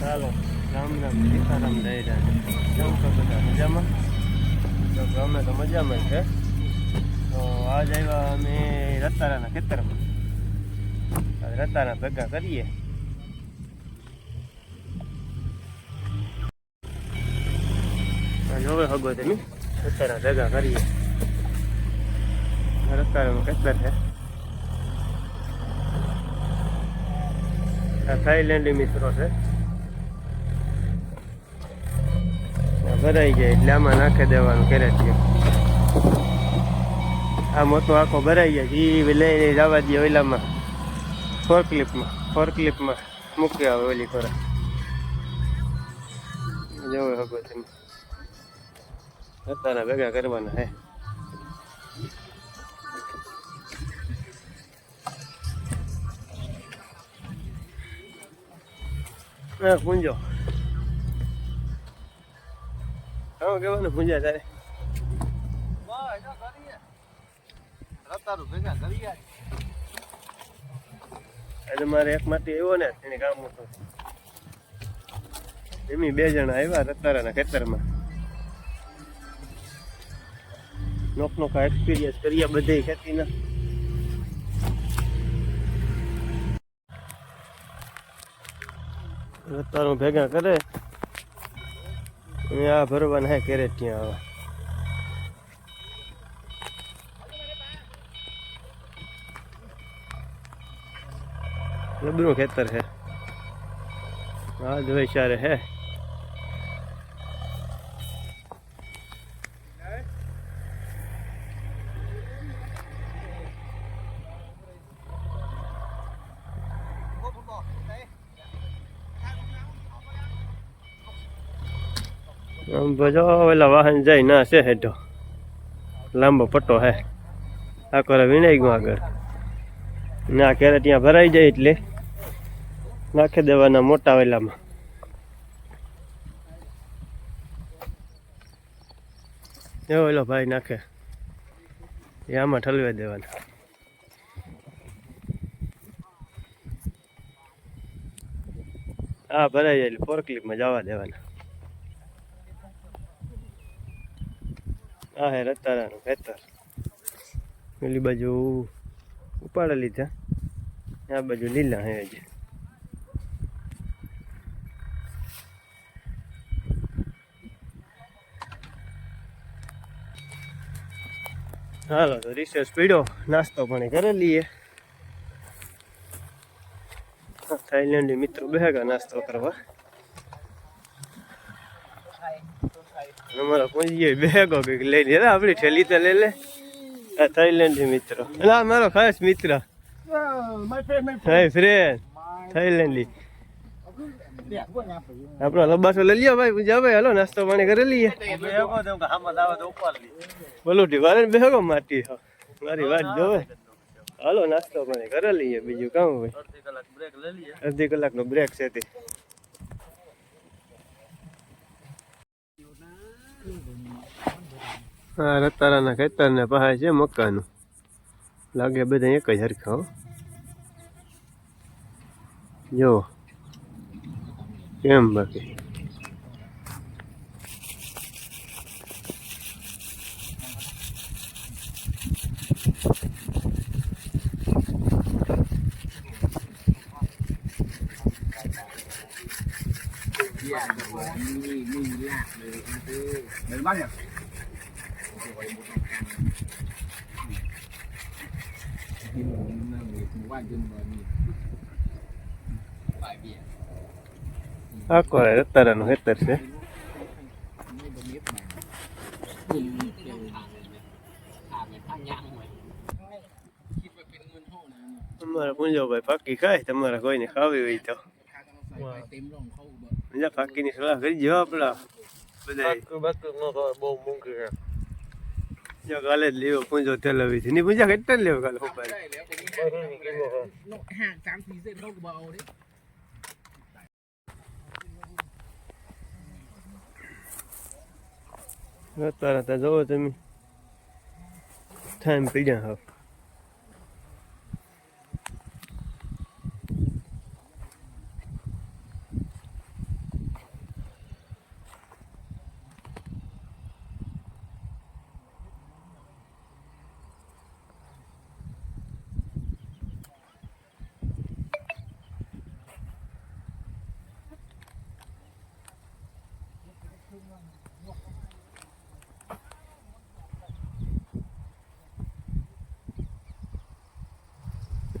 ચાલો. રામ રામ, સીતારામ જય રામ કેમ છો બધા? મજામાં? તો ગમે તો મજામાં છે. તો આજ આવ્યા અમે રતારાના ખેતરમાં. રતારા ભેગા કરીએ. હવે હગો તમે રતારા ભેગા કરીએ. રતારામાં ખેતર છે. થાઈલેન્ડી મિત્રો છે. ભરાઈ જાય એટલે આમાં નાખી દેવાનું કેરેટ આ મોટો આખો ભરાઈ જાય ઈ લઈને જવા દે ઓલામાં. ફોરક્લિપમાં ફોરક્લિપમાં મૂકી આવે ઓલી ખોરા જવું હગો તમે અત્યારે ભેગા કરવાના હા. પૂંજો. હા કેવાનું પૂંજા તારે આજે મારે એક માટે આવ્યો ને, એને કામ હતું. એમી બે જણા આવ્યા રતારાના ખેતરમાં. નોક નોકા એક્સપિરિયન્સ કર્યા બધે ખેતીના. રતારું ભેગા કરે. આ ભરવાના હે કેરેટ ત્યાં આવે લબનું ખેતર છે. આ દવાઈ વૈચારે હે. ભજો ઓલા વાહન જાય ના છે હેઠો. લાંબો પટ્ટો હે. આ કરે વિનાઈ ગયો આગળ. ના ક્યારે ત્યાં ભરાઈ જાય એટલે નાખી દેવાના મોટા વેલામાં. એવો ઓલો ભાઈ નાખે. એ આમાં ઠલવે દેવાના. હા ભરાઈ જાય એટલે ફોર ક્લિપમાં જવા દેવાના. આ હે રતારાનું ખેતર પેલી બાજુ ઉપાડી લીધા આ બાજુ લીલા હે હજી હાલો તો રિસર્ચ પીડ્યો નાસ્તો પણ કરી લઈએ થાઈલેન્ડી મિત્રો બેગા નાસ્તો કરવા અમારા પહોંચીએ બેગો કંઈક લઈ લે આપણી ઠેલી તો લઈ લે. આ થાઈલેન્ડ મિત્રો. એટલે મારો ખાસ મિત્ર. હાય ફ્રેન્ડ થાઈલેન્ડી. આપણો લબાસો લઈ લ્યો ભાઈ, પૂજા ભાઈ, હાલો, નાસ્તો પાણી કરી લઈએ. બોલો ઢીવારે બેગો માટી. મારી વાત જોવે. હાલો, નાસ્તો પાણી કરી લઈએ બીજું કામ ભાઈ અડધી કલાકનો બ્રેક છે તે. હા રતારાના ખેતરને પહાડ છે મકાનું લાગે બધા એક જ હરખા હો જો કેમ બાકી ที่หมูนั่งเลยหมูว่านจนบอมีฝ่ายเบียร์ Ako ay tarano haters eh. ไม่บะมิดมายิงเพียงทางเลยนะทางเนี่ยทางยางหวยคิดว่าเป็นเงินห้องนะ Tamara pun yo bay pakki kai tamara koi ni khavi wi to. พากันมาใส่ไปเต็มรองเข้าอุบ Ja pakki ni khala kari jawab la. Badai. Bakku bakku ngo ko bom mung ke. જો કાલે જ લેવો પૂંજો તેલાવી છે ની પૂંજા કેટલા જ લેવો કાલે ઉપાય hàng tám tí dậy đâu của bầu đấy અત્યારે તો જોવો તમે ટાઈમ પીડ્યા હાવ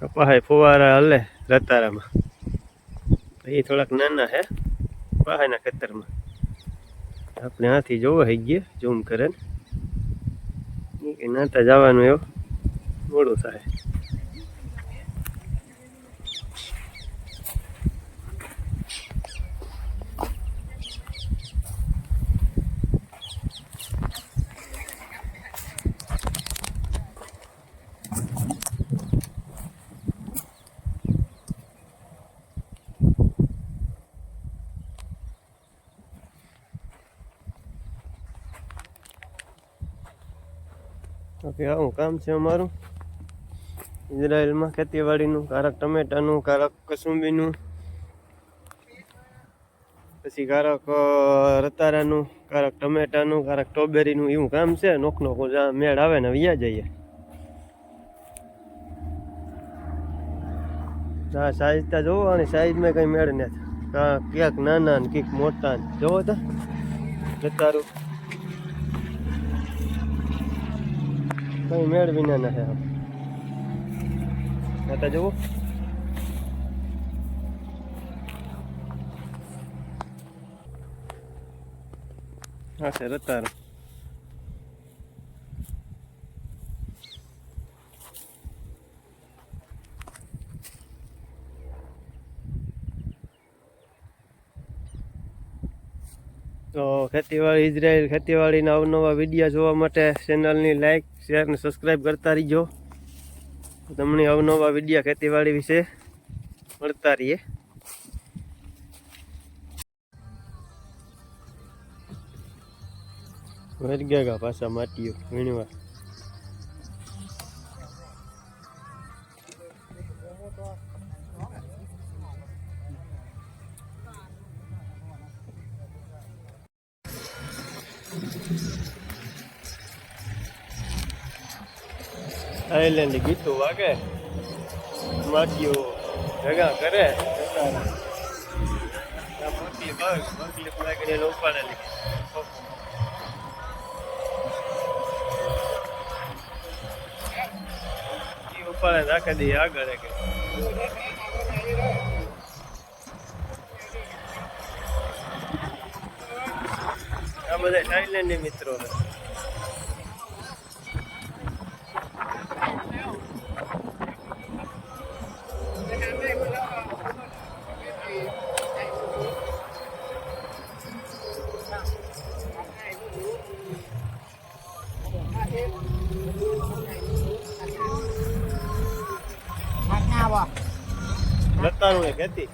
કપાય ફુવારા હલે રતારામાં. એ થોડાક નાના હે, પહાયના ખેતરમાં. આપણે આથી જોવા હઈ ગયા, ઝૂમ કરે નાતા જવાનું એવું મોડું થાય. આવું કામ છે અમારું? ઇઝરાયલમાં ખેતીવાડીનું, કારક ટમેટાનું, કારક કસુંબીનું, પછી કારક રતારાનું, કારક ટમેટાનું, કારક સ્ટ્રોબેરીનું, એવું કામ છે? નોક જ્યાં મેળ આવે ને વ્યા જઈએ. હા સાઈઝ તા જોવો અને સાઈઝમાં કંઈ મેળ નથી. ક્યાંક નાના ને ક્યાંક મોટા જોવો તો. રતારું કઈ મેળ વિના ના હે. આતા જુઓ. હા સર રતાર. તો ખેતીવાડી ઇઝરાયલ ખેતીવાડીના અવનવા વીડિયો જોવા માટે ચેનલની લાઈક શેર અને સબસ્ક્રાઈબ કરતા રહીજો. તમને અવનવા વિડીયા ખેતીવાડી વિશે મળતા રહીએ. વળી ગયા પાછા માટીઓ, વીણવા. આઈલેન્ડ ગીતું વાગે. માટીઓ ભેગા કરે. મોટી બગ બગલી લાગીને ઉપાડેલી ઉપાડે રાખી દઈએ આગળ કે આ બધા થાઈલેન્ડની મિત્રો છે લતાનું એ ખેતી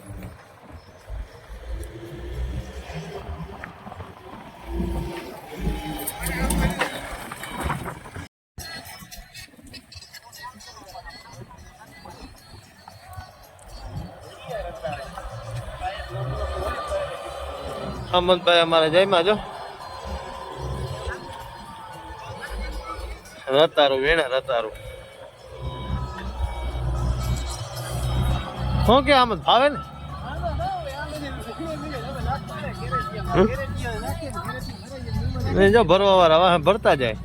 અમનભાઈ અમારા જયમાં જો. રતારું વેણા રતારું. શું કે આમ ભાવે ને? જો ભરવા વાળા વાહ ભરતા જાય.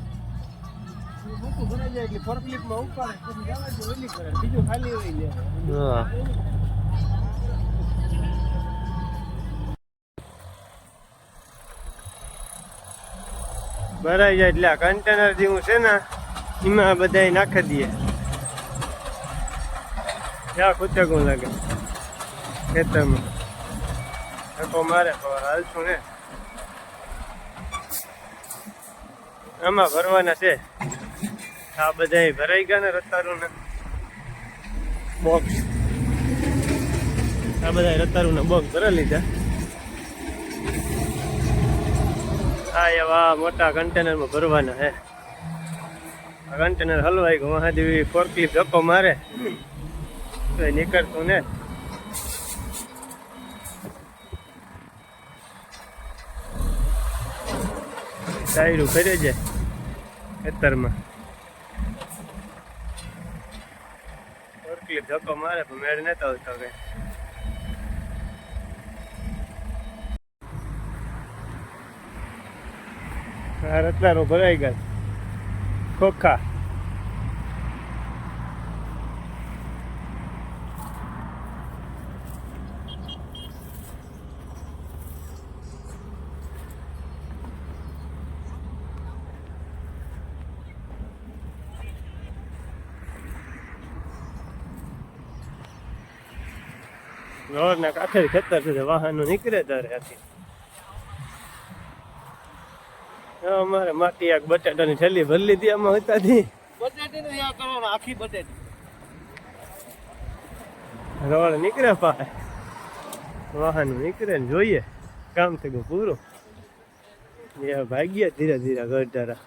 ભરાઈ જાય એટલે આ કન્ટેનર જેવું છે ને એમાં બધા નાખી દઈએ. ત્યાં કૂતકું લાગે. ખેતરમાં. ધક્કો મારે તો હાલશું ને. આમાં ભરવાના છે. આ બધા ભરાઈ ગયા ને રતારું ને બોક્સ આ બધા રતારું ના બોક્સ ભરા લીધા હા એવા મોટા કન્ટેનરમાં ભરવાના હે કન્ટેનર હલવાઈ ગયું. મહાદેવી ફોર્કલી ધક્કો મારે. તો નીકળતું ને. ટાયરું ફરે છે ખેતરમાં. ફોરકલીફ ધક્કો મારે, પણ મેળ નતો આવતો કઈ. રતલારો ભરાઈ ગયા. ખોખા. રોડના કાંઠે ખેતર છે વાહનો નીકળે તારે આથી. અમારે માટી આગ બટાટાની થેલી ભરી લીધી આમાં હતા બટેટી ને યા કરો ને આખી બટેટી. રોડ નીકળે પાસે. વાહન નીકળે ને જોઈએ. કામ થઈ ગયું પૂરું. એ ભાગ્યા ધીરે ધીરે ગરડારા